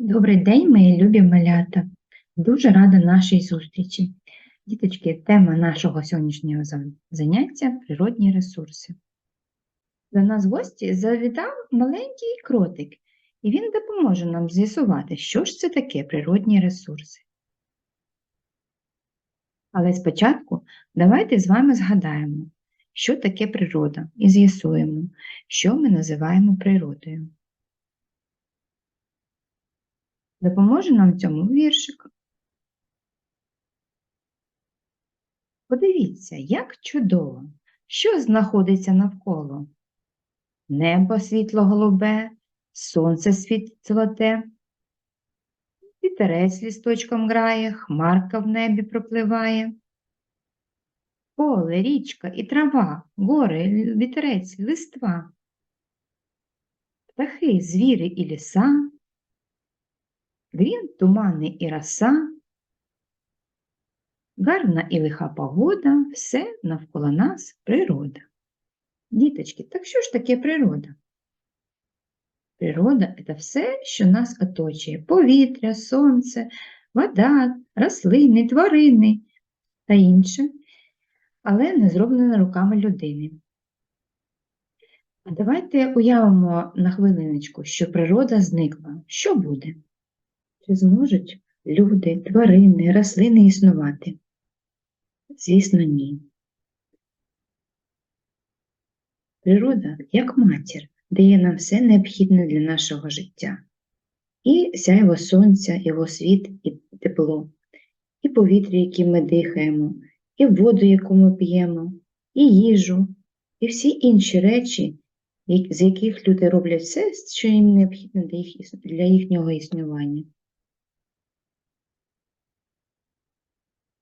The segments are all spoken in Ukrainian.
Добрий день, мої любі малята. Дуже рада нашій зустрічі. Діточки, тема нашого сьогоднішнього заняття природні ресурси. До нас в гості завітав маленький кротик, і він допоможе нам з'ясувати, що ж це таке природні ресурси. Але спочатку давайте з вами згадаємо, що таке природа, і з'ясуємо, що ми називаємо природою. Допоможе нам в цьому віршик. Подивіться, як чудово, що знаходиться навколо. Небо світло-голубе, сонце світлоте, вітерець лісточком грає, хмарка в небі пропливає. Поле, річка і трава, гори, вітерець, листва. Птахи, звіри і ліса, Грім, тумани і роса, гарна і лиха погода, все навколо нас природа. Діточки, так що ж таке природа? Природа – це все, що нас оточує: повітря, сонце, вода, рослини, тварини та інше, але не зроблено руками людини. А давайте уявимо на хвилиночку, що природа зникла. Що буде? Чи зможуть люди, тварини, рослини існувати? Звісно, ні. Природа, як матір, дає нам все необхідне для нашого життя. І сяйво сонця, його світ і тепло, і повітря, яким ми дихаємо, і воду, яку ми п'ємо, і їжу, і всі інші речі, з яких люди роблять все, що їм необхідно для, їхнього існування.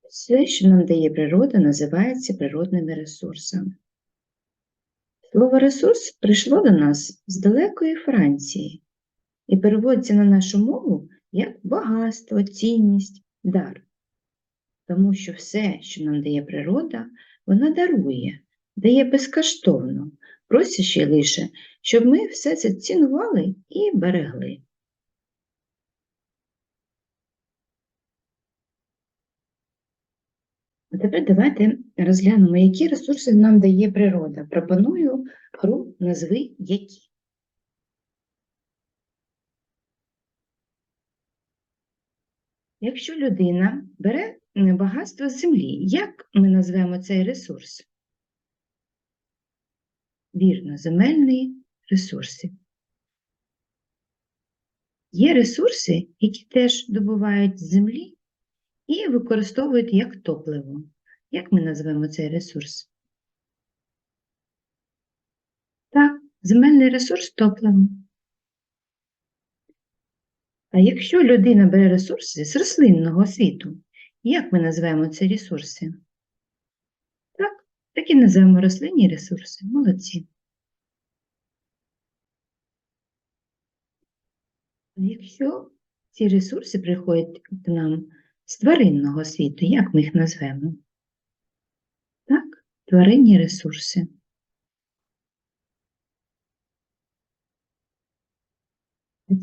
Все, що нам дає природа, називається природними ресурсами. Слово ресурс прийшло до нас з далекої Франції і переводиться на нашу мову як багатство, цінність, дар. Тому що все, що нам дає природа, вона дарує, дає безкоштовно, просячи лише, щоб ми все це цінували і берегли. А тепер давайте розглянемо, які ресурси нам дає природа. Пропоную гру назви які. Якщо людина бере багатство землі, як ми назвемо цей ресурс? Вірно, земельні ресурси. Є ресурси, які теж добувають з землі і використовують як топливо. Як ми назвемо цей ресурс? Так, земельний ресурс топливо. А якщо людина бере ресурси з рослинного світу, як ми називаємо ці ресурси? Так, так і називаємо рослинні ресурси. Молодці. А якщо ці ресурси приходять к нам з тваринного світу, як ми їх назвемо? Тваринні ресурси.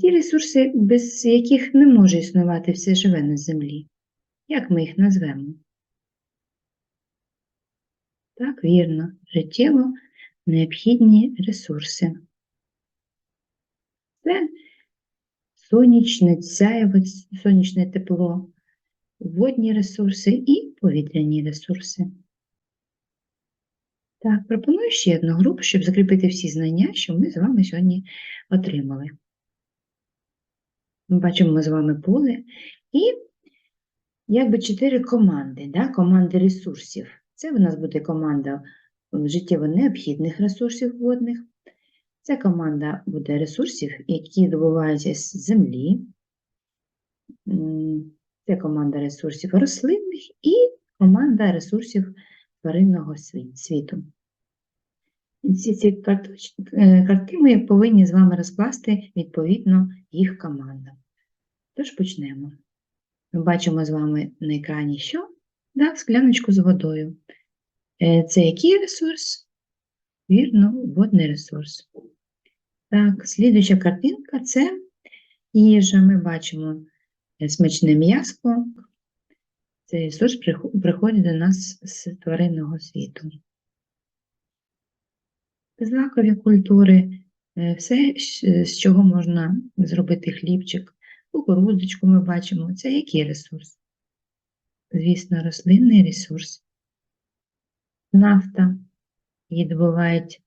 Ті ресурси, без яких не може існувати все живе на землі. Як ми їх назвемо? Так, вірно, життєво необхідні ресурси. Це сонячне сяєво, сонячне тепло, водні ресурси і повітряні ресурси. Так, пропоную ще одну групу, щоб закріпити всі знання, що ми з вами сьогодні отримали. Ми бачимо ми з вами поле і якби чотири команди, да? команди ресурсів. Це в нас буде команда життєво необхідних ресурсів водних. Це команда буде ресурсів, які добуваються з землі. Це команда ресурсів рослинних і команда ресурсів тваринного світу. Ці, ці е, картки ми повинні з вами розкласти відповідно їх командам. Тож почнемо. Ми бачимо з вами на екрані що? Да, скляночку з водою. Е, Це який ресурс? Вірно, водний ресурс. Так, слідуюча картинка це їжа, ми бачимо е, смачне м'ясо. Цей ресурс приходить до нас з тваринного світу. Злакові культури, е, все, з чого можна зробити хлібчик, кукурудзочку ми бачимо. Це який ресурс? Звісно, рослинний ресурс. Нафта її добувають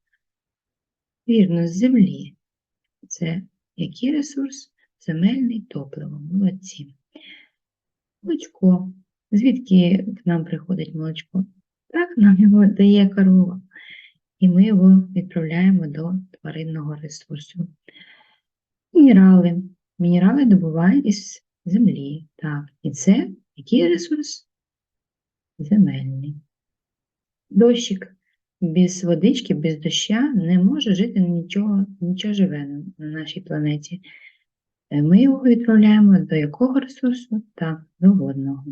вірно з землі. Це який ресурс? Земельний топливо. Молодці. Молочко. Звідки к нам приходить молочко? Так, нам його дає корова. І ми його відправляємо до тваринного ресурсу. Мінерали. Мінерали добувають із землі. Так, і це який ресурс? Земельний. Дощик. Без водички, без доща не може жити нічого, нічого живе на на нашій планеті. Е, Ми його відправляємо до якого ресурсу? Так, до водного.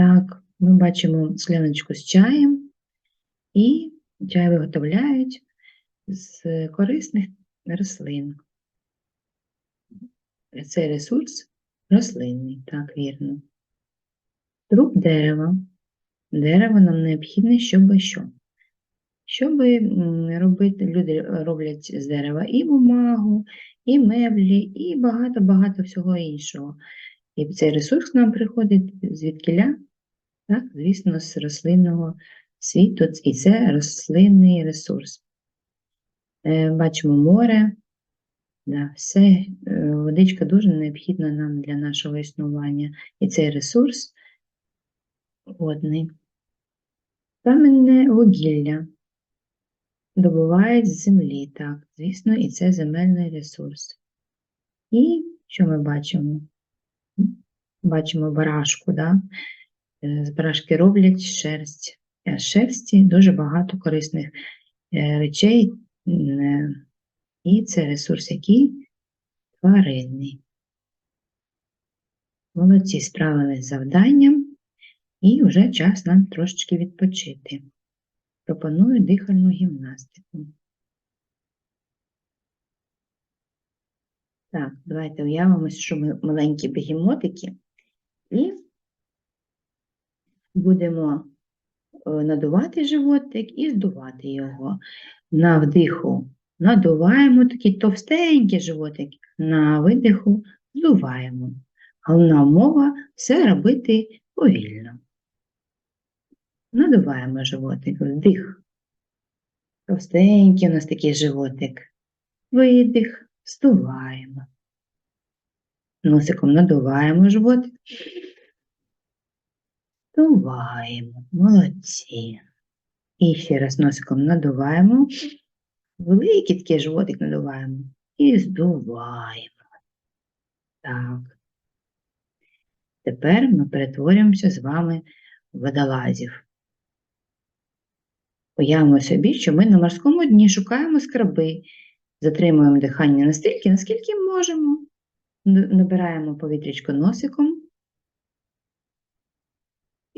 Так, ми бачимо скляночку з чаєм, і чай виготовляють з корисних рослин. Цей ресурс рослинний, так, вірно. Труп дерева. Дерево нам необхідне, щоб що? Щоб робити, люди роблять з дерева і бумагу, і меблі, і багато-багато всього іншого. І цей ресурс нам приходить звідкіля? Так, звісно, з рослинного світу, і це рослинний ресурс. Е, Бачимо море, да, все, е, водичка дуже необхідна нам для нашого існування. І цей ресурс водний. Каменне вугілля добувають з землі, так, звісно, і це земельний ресурс. І що ми бачимо? Бачимо барашку, да? Е, З барашки роблять шерсть. Шерсті дуже багато корисних е, речей, е, і це ресурс, який тваринний. Молодці справились з завданням, і вже час нам трошечки відпочити. Пропоную дихальну гімнастику. Так, давайте уявимо, що ми маленькі бегемотики і будемо е, надувати животик і здувати його. На вдиху надуваємо такий товстенький животик, на видиху здуваємо. Головна умова все робити повільно. Надуваємо животик, вдих. Товстенький у нас такий животик. Видих, здуваємо. Носиком надуваємо животик. Здуваємо. Молодці. І ще раз носиком надуваємо. Великий такий животик надуваємо. І здуваємо. Так. Тепер ми перетворюємося з вами в водолазів. Уявимо собі, що ми на морському дні шукаємо скраби, затримуємо дихання настільки, наскільки можемо. Набираємо повітрячко носиком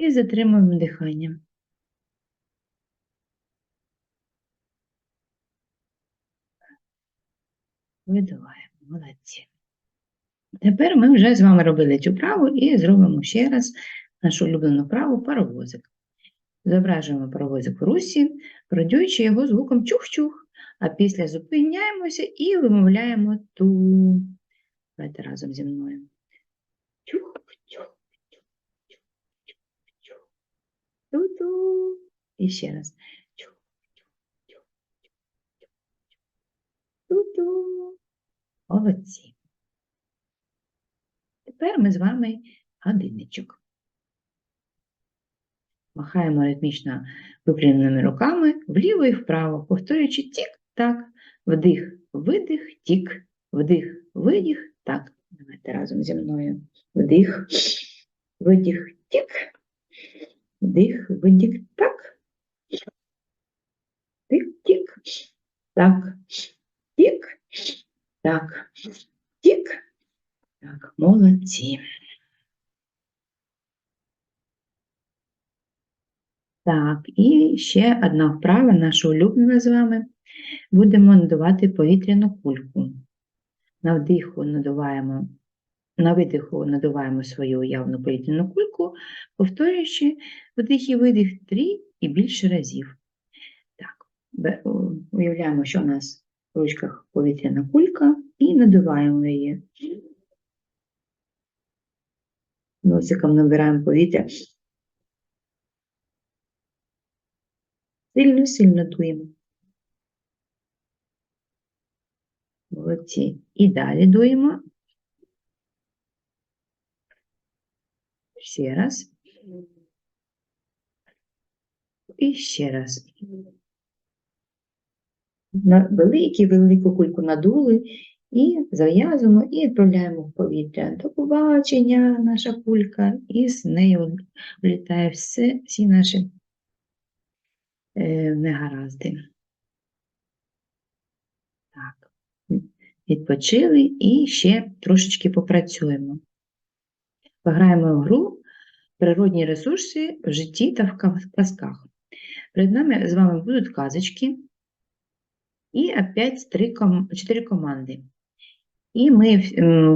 і затримуємо дихання. Видуваємо, молодці. Тепер ми вже з вами робили цю праву і зробимо ще раз нашу улюблену праву паровозик. Зображуємо паровозик в русі, продюючи його звуком чух-чух, а після зупиняємося і вимовляємо ту. Давайте разом зі мною. Чух-чух, чух-чух, ту-ту. І ще раз. Ту-ту. Молодці. Тепер ми з вами годинничок. Махаємо ритмічно випрямленими руками вліво і вправо, повторюючи тік-так, вдих, видих, тік, вдих, видих, так. Давайте разом зі мною. Вдих, видих, тік, вдих, видих, так. Тик, тік, так, тік, так, тік, так, молодці. Так, і ще одна вправа, наша улюблена з вами. Будемо надавати повітряну кульку. На вдиху надуваємо, на видиху надуваємо свою уявну повітряну кульку, повторюючи вдих і видих три і більше разів. Так, уявляємо, що у нас в ручках повітряна кулька і надуваємо її. Носиком набираємо повітря. Сильно-сильно дуємо. Молодці. І далі дуємо. Ще раз. І ще раз. На велику, велику кульку надули і зав'язуємо і відправляємо в повітря. До побачення, наша кулька, і з нею влітає все, всі наші е, негаразди. Так, відпочили і ще трошечки попрацюємо. Пограємо в гру природні ресурси в житті та в казках. Перед нами з вами будуть казочки і опять чотири команди. І ми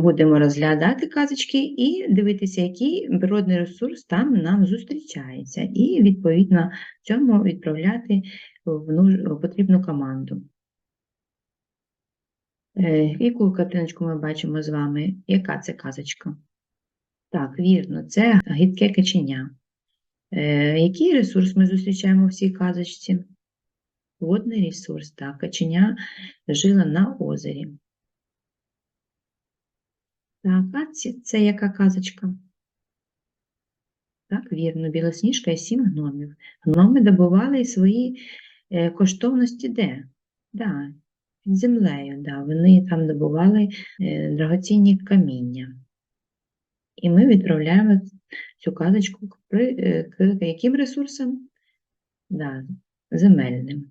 будемо розглядати казочки і дивитися, який природний ресурс там нам зустрічається, і відповідно цьому відправляти в, потрібну команду. Е, Яку картиночку ми бачимо з вами? Яка це казочка? Так, вірно, це гидке каченя. Е, Який ресурс ми зустрічаємо в цій казочці? Водний ресурс, так, каченя жила на озері. Так, а ці- це яка казочка? Так, вірно, Білосніжка і сім гномів. Гноми добували свої е, коштовності де? Да, під землею, да, вони там добували е, драгоцінні каміння. І ми відправляємо цю казочку к, при, е, к яким ресурсам? Да, земельним.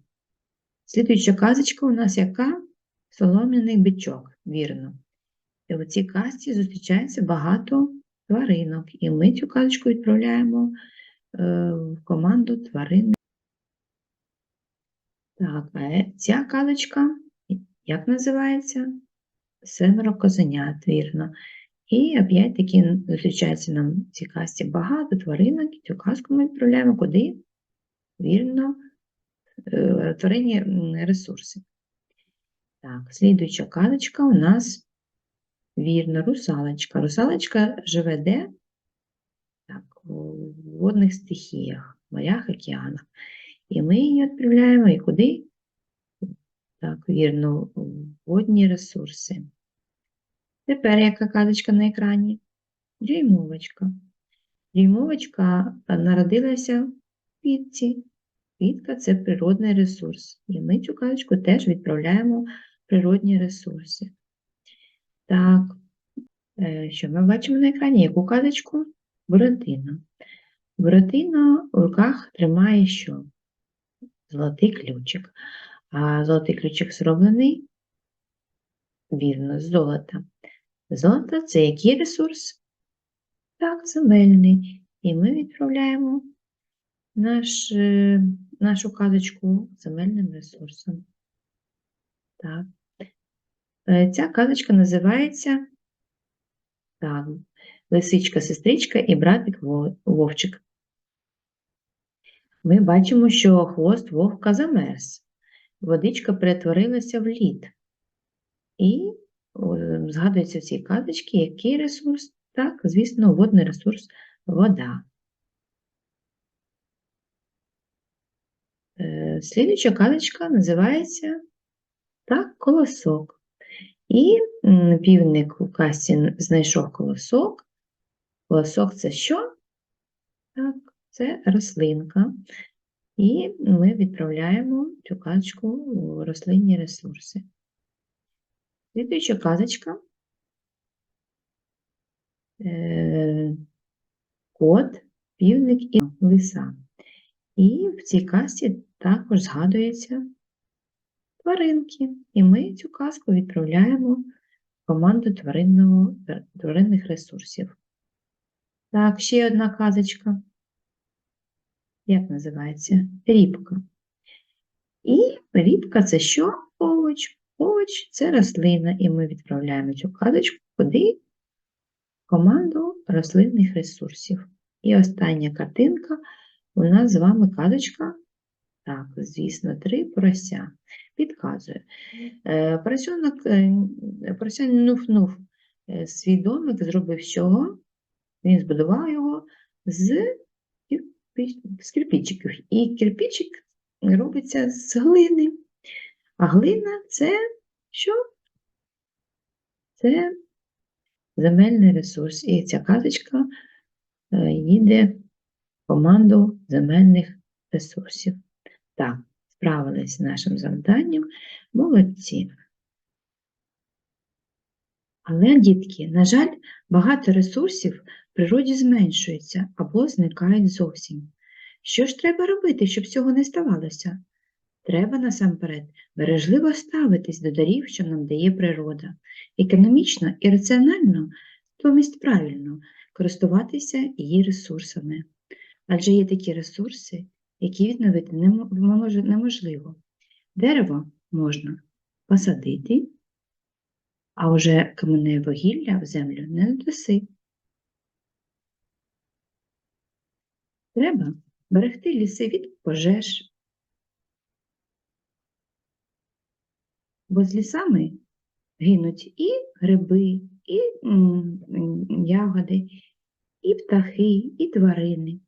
Слідуюча казочка у нас яка? Солом'яний бичок, вірно. І в цій казці зустрічається багато тваринок, і ми цю казочку відправляємо е, в команду тварин. Так, а е- ця казочка, як називається? Семеро козенят, вірно. І опять таки зустрічається нам в цій казці багато тваринок, цю казку ми відправляємо куди? Вірно, е, ресурси. Так, слідуюча казочка у нас Вірно, русалочка. Русалочка живе де? Так, у водних стихіях, морях, океанах. І ми її відправляємо і куди? Так, вірно, водні ресурси. Тепер яка казочка на екрані? Дюймовочка. Дюймовочка народилася в квітці. Квітка – це природний ресурс. І ми цю казочку теж відправляємо в природні ресурси. Так, е, що ми бачимо на екрані? Яку казочку? Буратино. Буратино в руках тримає що? Золотий ключик. А золотий ключик зроблений, вірно, з золота. Золото – це який ресурс? Так, земельний. І ми відправляємо наш, е, нашу казочку земельним ресурсом. Так. Е, Ця казочка називається так, Лисичка, сестричка і братик Вовчик. Ми бачимо, що хвост вовка замерз. Водичка перетворилася в лід. І о, згадується в цій казочці, який ресурс? Так, звісно, водний ресурс вода. Е, Слідуюча казочка називається так, колосок. І півник у касті знайшов колосок. Колосок це що? Так, це рослинка. І ми відправляємо цю казочку у рослинні ресурси. Слідуюча казочка. Е, Кот, півник і лиса. І в цій казці також згадується тваринки. І ми цю казку відправляємо в команду тваринних ресурсів. Так, ще одна казочка. Як називається? Рібка. І рібка це що? Овоч. Овоч це рослина, і ми відправляємо цю казочку куди? Команду рослинних ресурсів. І остання картинка у нас з вами казочка. Так, звісно, три порося. Підказує. Е, е, порося нуф-нуф е, свій домик зробив чого? Він збудував його з з кирпичиків. І кирпичик робиться з глини. А глина це що? Це земельний ресурс. І ця казочка е, їде в команду земельних ресурсів. Так, справились з нашим завданням. Молодці. Але, дітки, на жаль, багато ресурсів в природі зменшується або зникають зовсім. Що ж треба робити, щоб цього не ставалося? Треба насамперед бережливо ставитись до дарів, що нам дає природа, економічно і раціонально, тобто правильно, користуватися її ресурсами. Адже є такі ресурси, які відновити неможливо. Дерево можна посадити, а вже каменне вугілля в землю не додаси. Треба берегти ліси від пожеж, бо з лісами гинуть і гриби, і ягоди, і птахи, і тварини.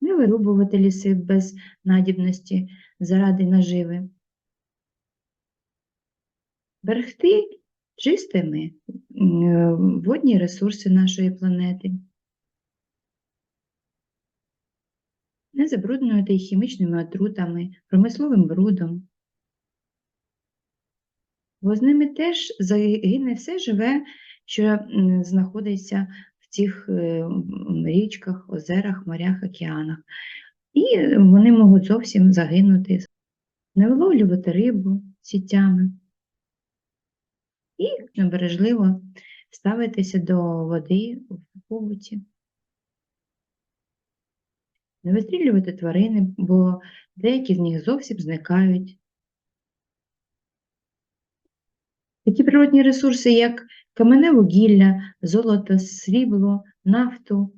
Не вирубувати ліси без надібності заради наживи. Берегти чистими водні ресурси нашої планети. Не забруднювати їх хімічними отрутами, промисловим брудом. Бо з ними теж загине все живе, що знаходиться в цих е, річках, озерах, морях, океанах. І вони можуть зовсім загинути, не виловлювати рибу сітями. І бережливо ставитися до води в побуті. Не вистрілювати тварини, бо деякі з них зовсім зникають. Такі природні ресурси, як каменне вугілля, золото, срібло, нафту,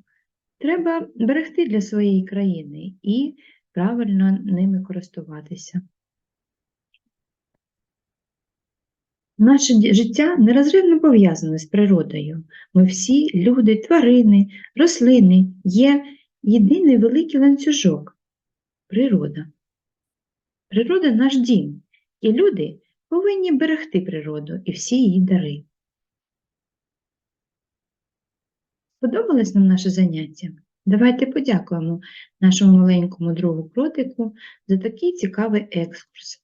треба берегти для своєї країни і правильно ними користуватися. Наше життя нерозривно пов'язане з природою. Ми всі, люди, тварини, рослини, є єдиний великий ланцюжок – природа. Природа – наш дім, і люди повинні берегти природу і всі її дари. Сподобалось нам наше заняття? Давайте подякуємо нашому маленькому другу кротику за такий цікавий екскурс.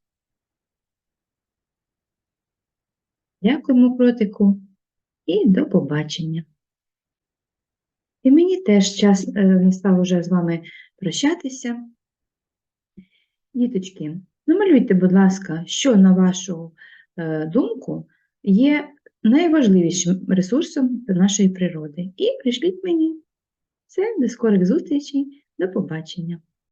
Дякуємо кротику і до побачення. І мені теж час е, настав уже з вами прощатися. Діточки, намалюйте, будь ласка, що, на вашу е, думку, є найважливішим ресурсом нашої природи. І прийшліть мені. Все, до скорих зустрічей, до побачення.